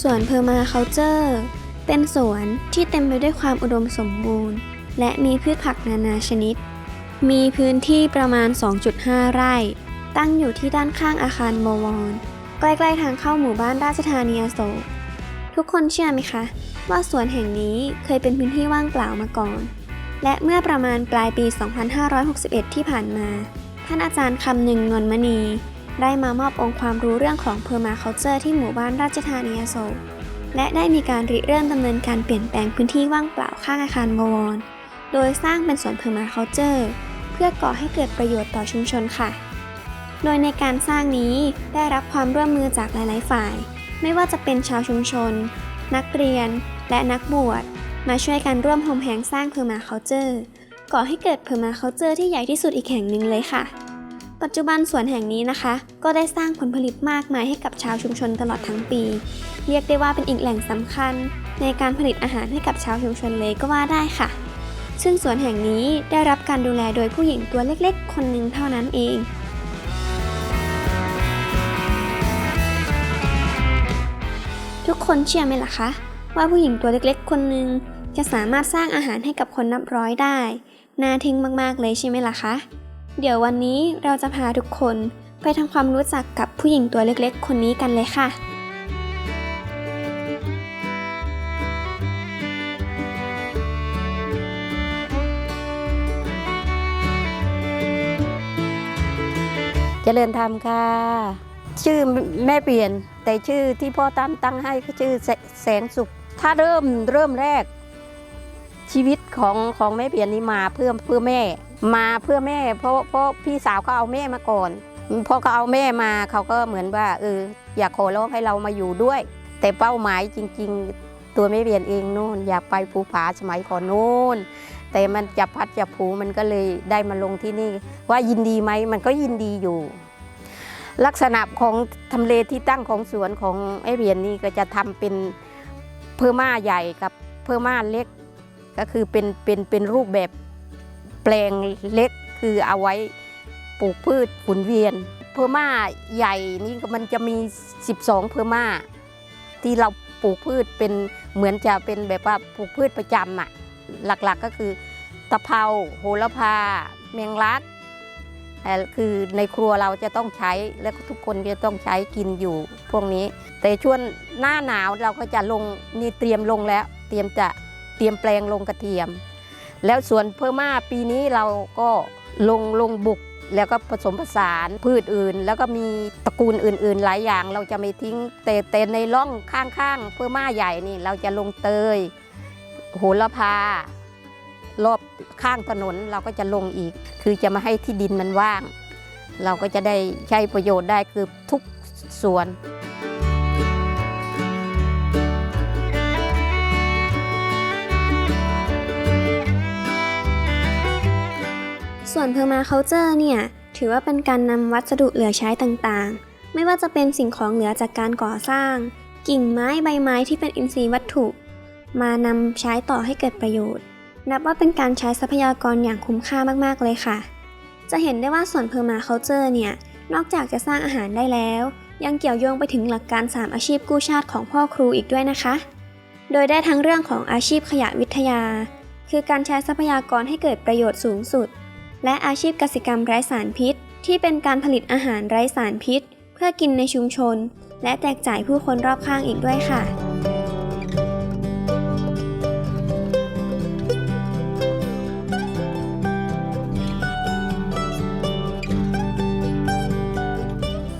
สวนเพอร์มาเคาเจอร์เป็นสวนที่เต็มไปด้วยความอุดมสมบูรณ์ และมีพืชผักนานาชนิด มีพื้นที่ประมาณ 2.5 ไร่ ตั้งอยู่ที่ด้านข้างอาคารบวร ใกล้ๆทางเข้าหมู่บ้านราชธานีอโศกทุกคนเชื่อไหมคะ ว่าสวนแห่งนี้เคยเป็นพื้นที่ว่างเปล่ามาก่อน และเมื่อประมาณปลายปี 2561 ที่ผ่านมา ท่านอาจารย์คำหนึ่งนวลมณี ได้มามอบองค์ความรู้เรื่องของเพอร์มาเคาเจอร์ที่หมู่บ้านราชธานีอโศกและได้มีการริเริ่มดำเนินการเปลี่ยนแปลงพื้นที่ว่างเปล่าข้างอาคารบวร โดยสร้างเป็นสวนเพอร์มาเคาเจอร์เพื่อก่อให้เกิดประโยชน์ต่อชุมชนค่ะ โดยในการสร้างนี้ได้รับความร่วมมือจากหลาย ๆ ฝ่าย ไม่ว่าจะเป็นชาวชุมชน นักเรียน และนักบวชมาช่วยกันร่วมโฮมแฮงสร้างเพอร์มาเคาเจอร์ก่อให้เกิดเพอร์มาเคาเจอร์ที่ใหญ่ที่สุดอีกแห่งหนึ่งเลยค่ะ ปัจจุบันสวนแห่งนี้นะคะ ก็ได้สร้างผลผลิตมากมายให้กับชาวชุมชนตลอดทั้งปี เรียกได้ว่าเป็นอีกแหล่งสำคัญ ในการผลิตอาหารให้กับชาวชุมชนเลยก็ว่าได้ค่ะ ซึ่งสวนแห่งนี้ได้รับการดูแลโดยผู้หญิงตัวเล็กๆ คนหนึ่งเท่านั้นเองทุกคนเชื่อไหมล่ะคะ ว่าผู้หญิงตัวเล็กๆ คนหนึ่งจะสามารถสร้างอาหารให้กับคนนับร้อยได้ น่าทึ่งมากๆเลยใช่ไหมล่ะคะ เดี๋ยววันนี้เราจะพาทุกคนไปทำความรู้จักกับผู้หญิงตัวเล็กๆ คนนี้กันเลยค่ะ เจริญธรรมค่ะ ชื่อแม่เปลี่ยน แต่ชื่อที่พ่อตั้งตั้งให้ก็ชื่อแสแสงสุข ถ้าเริ่มเริ่มแรกชีวิตของของแม่เปลี่ยนนี่มาเพื่อเพื่อแม่ มาเพื่อแม่ เพราะเพราะพี่สาวเขาเอาแม่มาก่อนพอเขาเอาแม่มาเขาก็เหมือนว่าเอออยากขอร้องให้เรามาอยู่ด้วย แต่เป้าหมายจริง ๆ ตัวแม่เปลี่ยนเองนู่น อยากไปภูผาสมัยก่อนนู่น แต่มันจับพัดจับผูมันก็เลยได้มาลงที่นี่ ว่ายินดีไหมมันก็ยินดีอยู่ ลักษณะของทำเลที่ตั้งของสวนของไอ้เบียนนี่ก็จะทำเป็นเพอร์มาใหญ่กับเพอร์มาเล็ก ก็คือเป็นเป็นเป็นรูปแบบ ปลงเล็กคือเอาไว้ปลูกพืชหมุนเวียน เพอร์มาใหญ่นี่มันจะมี 12 เพอร์มาที่เราปลูกพืชเป็นเหมือนจะเป็นแบบว่าปลูกพืชประจำอะหลักๆก็คือตะเภาโหระพา เมียงลักคือในครัวเราจะต้องใช้และทุกคนจะต้องใช้กินอยู่พวกนี้ แต่ช่วงหน้าหนาวเราก็จะลงนี่เตรียมลงแล้ว เตรียมจะเตรียมแปลงลงกระเทียม แล้วสวนเพิ่มมาปีนี้เราก็ลงลงบุกแล้วก็ผสมผสานพืชอื่น แล้วก็มีตระกูลอื่น ๆ หลายอย่าง เราจะไม่ทิ้งแต่แต่ในร่องข้างๆเพิ่มมาใหญ่นี่ เราจะลงเตยโหระพารอบข้างถนนเราก็จะลงอีก คือจะมาให้ที่ดินมันว่าง เราก็จะได้ใช้ประโยชน์ได้คือทุกส่วน ส่วนเพอร์มาเคาเจอร์เนี่ย ถือว่าเป็นการนำวัสดุเหลือใช้ต่างๆ ไม่ว่าจะเป็นสิ่งของเหลือจากการก่อสร้าง กิ่งไม้ใบไม้ที่เป็นอินทรีย์วัตถุ มานำใช้ต่อให้เกิดประโยชน์ นับว่าเป็นการใช้ทรัพยากรอย่างคุ้มค่ามากๆเลยค่ะ จะเห็นได้ว่าส่วนเพอร์มาเคาเจอร์เนี่ย นอกจากจะสร้างอาหารได้แล้ว ยังเกี่ยวโยงไปถึงหลักการ 3 อาชีพกู้ชาติของพ่อครูอีกด้วยนะคะ โดยได้ทั้งเรื่องของอาชีพขยะวิทยา คือการใช้ทรัพยากรให้เกิดประโยชน์สูงสุด และอาชีพกสิกรรมไร้สารพิษ ที่เป็นการผลิตอาหารไร้สารพิษ เพื่อกินในชุมชน และแจกจ่ายผู้คนรอบข้างอีกด้วยค่ะ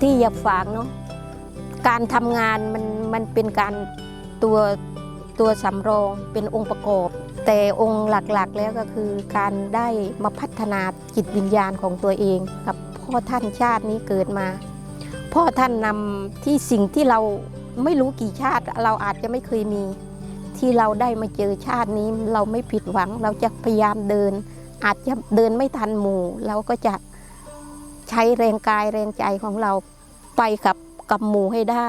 ที่อยากฝากเนาะการทำงานมันมันเป็นการตัว ตัวสำรองเป็นองค์ประกอบ แต่องค์หลักๆแล้วก็คือการได้มาพัฒนาจิตวิญญาณของตัวเองกับพ่อท่านชาตินี้เกิดมา พ่อท่านนำที่สิ่งที่เราไม่รู้กี่ชาติ เราอาจจะไม่เคยมี ที่เราได้มาเจอชาตินี้เราไม่ผิดหวัง เราจะพยายามเดิน อาจจะเดินไม่ทันหมู่ เราก็จะใช้แรงกายแรงใจของเราไปกับกับหมู่ให้ได้